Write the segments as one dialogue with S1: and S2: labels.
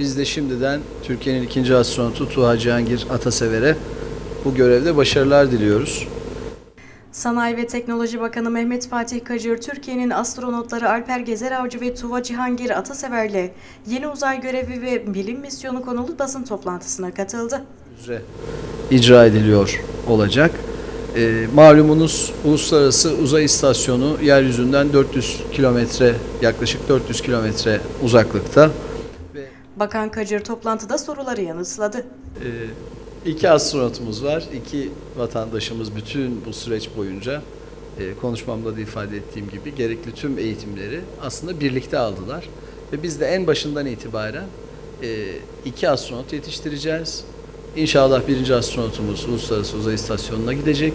S1: Biz de şimdiden Türkiye'nin ikinci astronotu Tuğha Cihangir Atasever'e bu görevde başarılar diliyoruz.
S2: Sanayi ve Teknoloji Bakanı Mehmet Fatih Kacır, Türkiye'nin astronotları Alper Gezer Avcı ve Tuva Cihangir Atasever'le yeni uzay görevi ve bilim misyonu konulu basın toplantısına katıldı.
S1: üzere icra ediliyor olacak. Ee, malumunuz Uluslararası Uzay İstasyonu yeryüzünden 400 kilometre yaklaşık 400 kilometre uzaklıkta.
S2: Bakan Kacır toplantıda soruları yanıtladı.
S1: e, iki astronotumuz var, iki vatandaşımız bütün bu süreç boyunca e, konuşmamda da ifade ettiğim gibi gerekli tüm eğitimleri aslında birlikte aldılar. Ve biz de en başından itibaren e, iki astronot yetiştireceğiz. İnşallah birinci astronotumuz Uluslararası Uzay İstasyonu'na gidecek.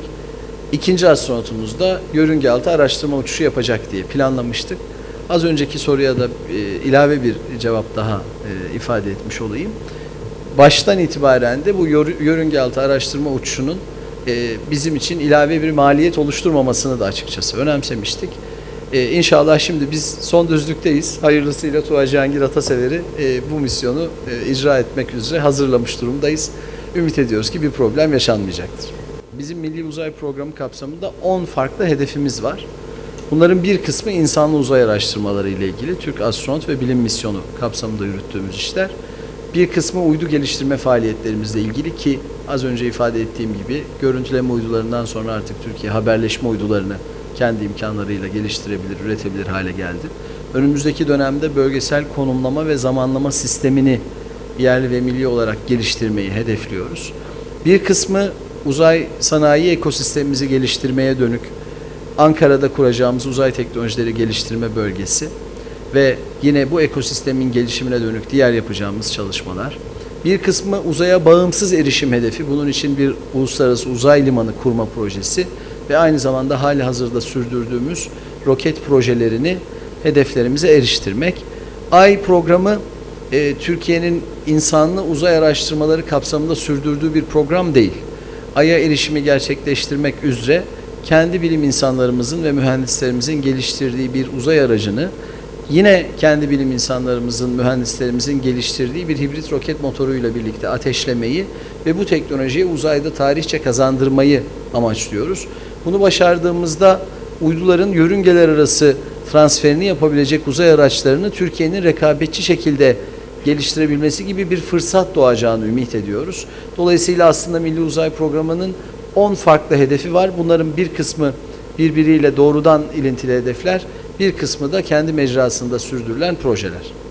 S1: İkinci astronotumuz da yörünge altı araştırma uçuşu yapacak diye planlamıştık. Az önceki soruya da e, ilave bir cevap daha e, ifade etmiş olayım. Baştan itibaren de bu yör- yörünge altı araştırma uçuşunun e, bizim için ilave bir maliyet oluşturmamasını da açıkçası önemsemiştik. E, inşallah şimdi biz son düzlükteyiz. Hayırlısıyla Tuğha Cihangir Atasever'i e, bu misyonu e, icra etmek üzere hazırlamış durumdayız. Ümit ediyoruz ki bir problem yaşanmayacaktır. Bizim Milli Uzay Programı kapsamında 10 farklı hedefimiz var. Bunların bir kısmı insanlı uzay araştırmaları ile ilgili Türk Astronot ve Bilim Misyonu kapsamında yürüttüğümüz işler. Bir kısmı uydu geliştirme faaliyetlerimizle ilgili ki az önce ifade ettiğim gibi görüntüleme uydularından sonra artık Türkiye haberleşme uydularını kendi imkanlarıyla geliştirebilir, üretebilir hale geldi. Önümüzdeki dönemde bölgesel konumlama ve zamanlama sistemini yerli ve milli olarak geliştirmeyi hedefliyoruz. Bir kısmı uzay sanayi ekosistemimizi geliştirmeye dönük Ankara'da kuracağımız uzay teknolojileri geliştirme bölgesi ve yine bu ekosistemin gelişimine dönük diğer yapacağımız çalışmalar. Bir kısmı uzaya bağımsız erişim hedefi. Bunun için bir uluslararası uzay limanı kurma projesi ve aynı zamanda hali hazırda sürdürdüğümüz roket projelerini hedeflerimize eriştirmek. Ay programı e, Türkiye'nin insanlı uzay araştırmaları kapsamında sürdürdüğü bir program değil. Ay'a erişimi gerçekleştirmek üzere kendi bilim insanlarımızın ve mühendislerimizin geliştirdiği bir uzay aracını yine kendi bilim insanlarımızın, mühendislerimizin geliştirdiği bir hibrit roket motoruyla birlikte ateşlemeyi ve bu teknolojiyi uzayda tarihçe kazandırmayı amaçlıyoruz. Bunu başardığımızda uyduların yörüngeler arası transferini yapabilecek uzay araçlarını Türkiye'nin rekabetçi şekilde geliştirebilmesi gibi bir fırsat doğacağını ümit ediyoruz. Dolayısıyla aslında Milli Uzay Programı'nın 10 farklı hedefi var. Bunların bir kısmı birbiriyle doğrudan ilintili hedefler, bir kısmı da kendi mecrasında sürdürülen projeler.